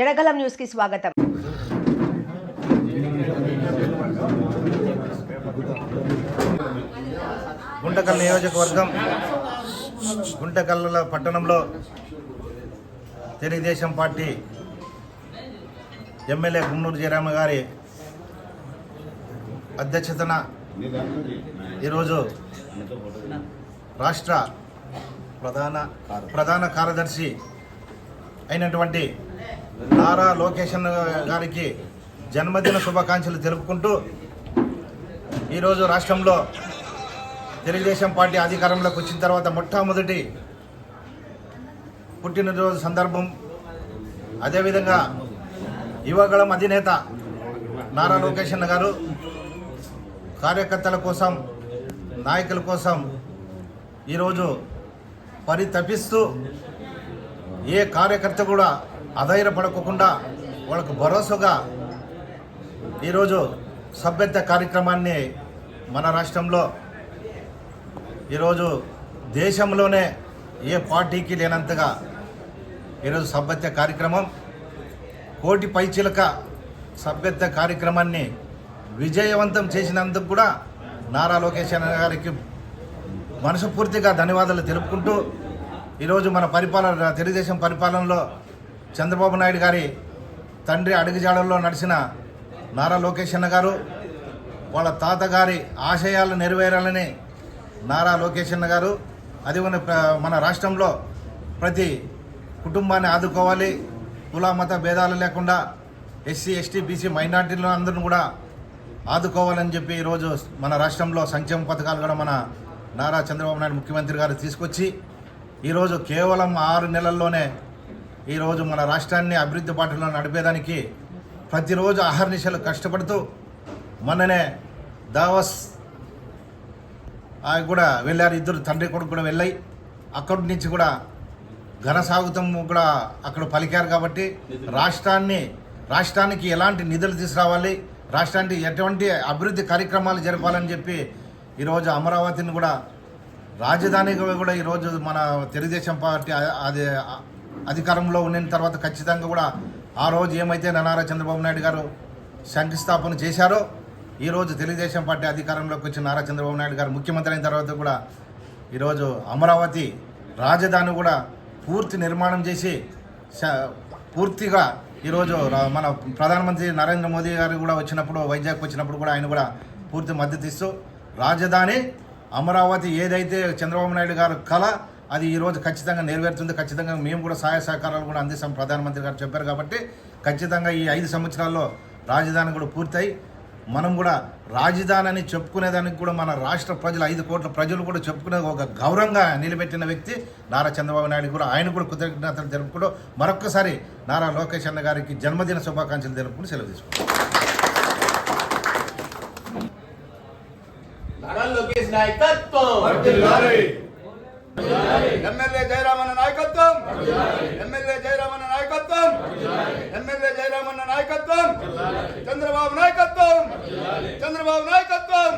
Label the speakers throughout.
Speaker 1: జడగలం న్యూస్కి స్వాగతం.
Speaker 2: గుంటకల్ నియోజకవర్గం గుంటకల్ల పట్టణంలో తెలుగుదేశం పార్టీ ఎమ్మెల్యే గుమ్మనూరు జయరామ గారి అధ్యక్షతన ఈరోజు రాష్ట్ర ప్రధాన ప్రధాన కార్యదర్శి అయినటువంటి నారా లోకేషన్ గారికి జన్మదిన శుభాకాంక్షలు తెలుపుకుంటూ ఈరోజు రాష్ట్రంలో తెలుగుదేశం పార్టీ అధికారంలోకి వచ్చిన తర్వాత మొట్టమొదటి పుట్టినరోజు సందర్భం. అదేవిధంగా యువగళం అధినేత నారా లోకేషన్ గారు కార్యకర్తల కోసం నాయకుల కోసం ఈరోజు పరితపిస్తూ ఏ కార్యకర్త కూడా అధైర్యపడకుండా వాళ్ళకు భరోసాగా ఈరోజు సభ్యత కార్యక్రమాన్ని మన రాష్ట్రంలో ఈరోజు దేశంలోనే ఏ పార్టీకి లేనంతగా ఈరోజు సభ్యత కార్యక్రమం కోటి పైచిలక సభ్యత కార్యక్రమాన్ని విజయవంతం చేసినందుకు కూడా నారా లోకేష్ అన్న గారికి మనస్ఫూర్తిగా ధన్యవాదాలు తెలుపుకుంటూ ఈరోజు మన పరిపాలన తెలుగుదేశం పరిపాలనలో చంద్రబాబు నాయుడు గారి తండ్రి అడుగుజాడల్లో నడిచిన నారా లోకేష్ అన్న గారు వాళ్ళ తాతగారి ఆశయాలు నెరవేరాలని నారా లోకేష్ అన్న గారు అది మన రాష్ట్రంలో ప్రతి కుటుంబాన్ని ఆదుకోవాలి. కుల మత భేదాలు లేకుండా ఎస్సీ ఎస్టీ బీసీ మైనార్టీలు అందరిని కూడా ఆదుకోవాలని చెప్పి ఈరోజు మన రాష్ట్రంలో సంక్షేమ పథకాలు కూడా మన నారా చంద్రబాబు నాయుడు ముఖ్యమంత్రి గారు తీసుకొచ్చి ఈరోజు కేవలం ఆరు నెలల్లోనే ఈరోజు మన రాష్ట్రాన్ని అభివృద్ధి బాటలో నడిపేదానికి ప్రతిరోజు అహర్నిశలు కష్టపడుతూ మొన్ననే దావస్ ఆ కూడా వెళ్ళారు. ఇద్దరు తండ్రి కొడుకు కూడా వెళ్ళాయి. అక్కడి నుంచి కూడా ఘనసాగుతం కూడా అక్కడ పలికారు కాబట్టి రాష్ట్రాన్ని రాష్ట్రానికి ఎలాంటి నిధులు తీసుకురావాలి రాష్ట్రానికి ఎటువంటి అభివృద్ధి కార్యక్రమాలు జరపాలని చెప్పి ఈరోజు అమరావతిని కూడా రాజధానిగా కూడా ఈరోజు మన తెలుగుదేశం పార్టీ అది అధికారంలో ఉండిన తర్వాత ఖచ్చితంగా కూడా ఆ రోజు ఏమైతే నారా చంద్రబాబు నాయుడు గారు శంకుస్థాపన చేశారో ఈరోజు తెలుగుదేశం పార్టీ అధికారంలోకి వచ్చిన నారా చంద్రబాబు నాయుడు గారు ముఖ్యమంత్రి అయిన తర్వాత కూడా ఈరోజు అమరావతి రాజధాని కూడా పూర్తి నిర్మాణం చేసి పూర్తిగా ఈరోజు మన ప్రధానమంత్రి నరేంద్ర మోదీ గారు కూడా వచ్చినప్పుడు వైజాగ్ వచ్చినప్పుడు కూడా ఆయన కూడా పూర్తి మద్దతు ఇస్తూ రాజధాని అమరావతి ఏదైతే చంద్రబాబు నాయుడు గారు కళ అది ఈరోజు ఖచ్చితంగా నెరవేరుతుంది. ఖచ్చితంగా మేము కూడా సహాయ సహకారాలు కూడా అందిస్తాం. ప్రధానమంత్రి గారు చెప్పారు కాబట్టి ఖచ్చితంగా ఈ ఐదు సంవత్సరాల్లో రాజధాని కూడా పూర్తయి మనం కూడా రాజధాని అని చెప్పుకునేదానికి కూడా మన రాష్ట్ర ప్రజలు ఐదు కోట్ల ప్రజలు కూడా చెప్పుకునే ఒక గౌరవంగా నిలబెట్టిన వ్యక్తి నారా చంద్రబాబు నాయుడు కూడా. ఆయన కూడా కృతజ్ఞతలు తెలుపుకుంటూ మరొక్కసారి నారా లోకేష్ అన్న గారికి జన్మదిన శుభాకాంక్షలు తెలుపుకుంటూ సెలవు తీసుకుంటాం.
Speaker 3: నారా లోకేష్ నాయకత్వం! ఎమ్మెల్యే జయరామన్న నాయకత్వం. ఎమ్మెల్యే జయరామన్న నాయకత్వం. ఎమ్మెల్యే జయరామన్న నాయకత్వం. చంద్రబాబు నాయకత్వం. చంద్రబాబు నాయకత్వం.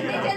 Speaker 3: లోకేష్